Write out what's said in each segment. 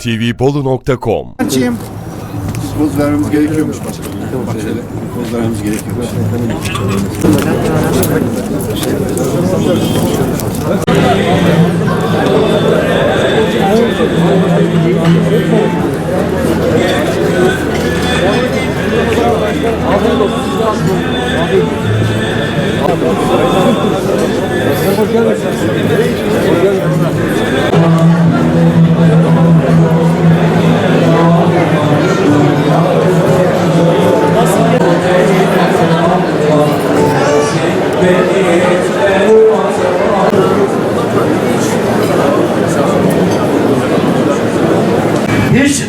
tvbolu.com Açayım. Poz vermemiz gerekiyormuş başkanım. Poz vermemiz gerekiyormuş. Hiç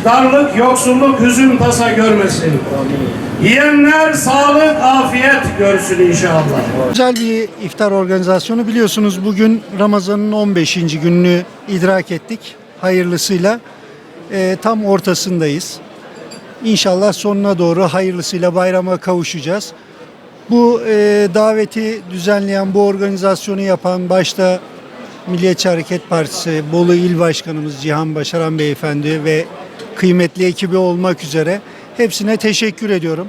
darlık, yoksulluk, hüzün, tasa görmesin. Yiyenler sağlık, afiyet görsün inşallah. Güzel bir iftar organizasyonu biliyorsunuz bugün Ramazan'ın 15. gününü idrak ettik hayırlısıyla. Ee, tam ortasındayız. İnşallah sonuna doğru hayırlısıyla bayrama kavuşacağız. Bu e, daveti düzenleyen, bu organizasyonu yapan başta Milliyetçi Hareket Partisi Bolu İl Başkanımız Cihan Başaran Beyefendi ve kıymetli ekibi olmak üzere hepsine teşekkür ediyorum.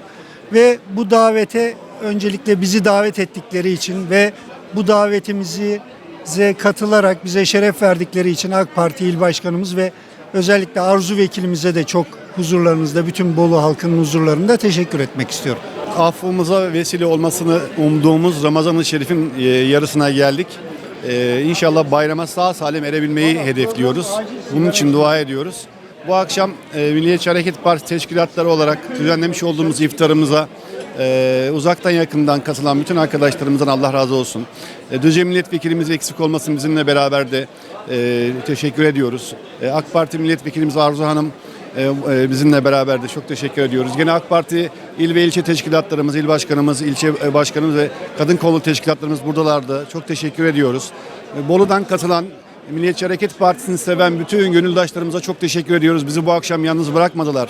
Ve bu davete öncelikle bizi davet ettikleri için ve bu davetimizi bize katılarak bize şeref verdikleri için AK Parti İl Başkanımız ve özellikle Arzu Vekilimize de çok huzurlarınızda bütün Bolu halkının huzurlarında teşekkür etmek istiyorum. Affımıza vesile olmasını umduğumuz Ramazan-ı Şerif'in e, yarısına geldik. E, İnşallah bayrama sağ salim erebilmeyi hedefliyoruz. Bunun için dua ediyoruz. Bu akşam e, Milliyetçi Hareket Partisi teşkilatları olarak düzenlemiş olduğumuz iftarımıza e, uzaktan yakından katılan bütün arkadaşlarımızdan Allah razı olsun. E, Düzce Milletvekilimiz eksik olmasın bizimle beraber de e, teşekkür ediyoruz. E, AK Parti Milletvekilimiz Arzu Hanım e, e, bizimle beraber de çok teşekkür ediyoruz. Gene AK Parti il ve ilçe teşkilatlarımız, il başkanımız, ilçe e, başkanımız ve kadın kolu teşkilatlarımız buradalardı. Çok teşekkür ediyoruz. Bolu'dan katılan Milliyetçi Hareket Partisi'ni seven bütün gönüldaşlarımıza çok teşekkür ediyoruz. Bizi bu akşam yalnız bırakmadılar.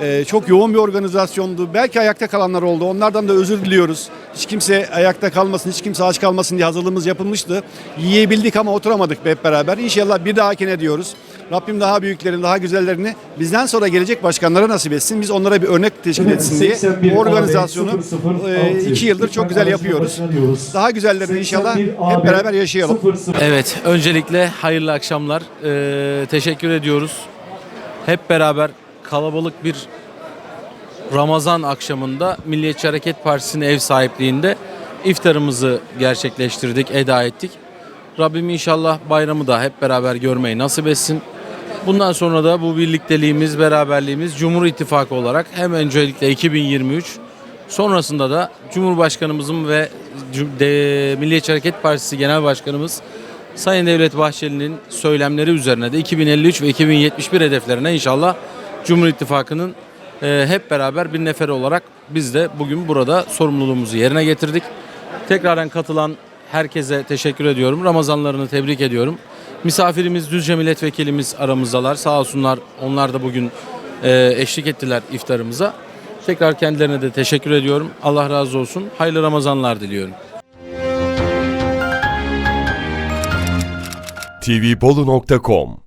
Ee, çok yoğun bir organizasyondu. Belki ayakta kalanlar oldu. Onlardan da özür diliyoruz. Hiç kimse ayakta kalmasın, hiç kimse aç kalmasın diye hazırlığımız yapılmıştı. Yiyebildik ama oturamadık hep beraber. İnşallah bir dahakine diyoruz. Rabbim daha büyüklerini, daha güzellerini bizden sonra gelecek başkanlara nasip etsin. Biz onlara bir örnek teşkil etsin diye bu organizasyonu e, iki yıldır çok güzel yapıyoruz. Daha güzellerini inşallah hep beraber yaşayalım. Evet, öncelikle hayırlı akşamlar. Ee, teşekkür ediyoruz. Hep beraber kalabalık bir Ramazan akşamında Milliyetçi Hareket Partisi'nin ev sahipliğinde iftarımızı gerçekleştirdik, eda ettik. Rabbim inşallah bayramı da hep beraber görmeyi nasip etsin. Bundan sonra da bu birlikteliğimiz, beraberliğimiz Cumhur İttifakı olarak hem öncelikle 2023 sonrasında da Cumhurbaşkanımızın ve Milliyetçi Hareket Partisi Genel Başkanımız Sayın Devlet Bahçeli'nin söylemleri üzerine de 2053 ve 2071 hedeflerine inşallah Cumhur İttifakı'nın e, hep beraber bir nefer olarak biz de bugün burada sorumluluğumuzu yerine getirdik. Tekraren katılan herkese teşekkür ediyorum. Ramazanlarını tebrik ediyorum. Misafirimiz Düzce Milletvekilimiz aramızdalar. Sağ olsunlar onlar da bugün e, eşlik ettiler iftarımıza. Tekrar kendilerine de teşekkür ediyorum. Allah razı olsun. Hayırlı Ramazanlar diliyorum. tvbolu.com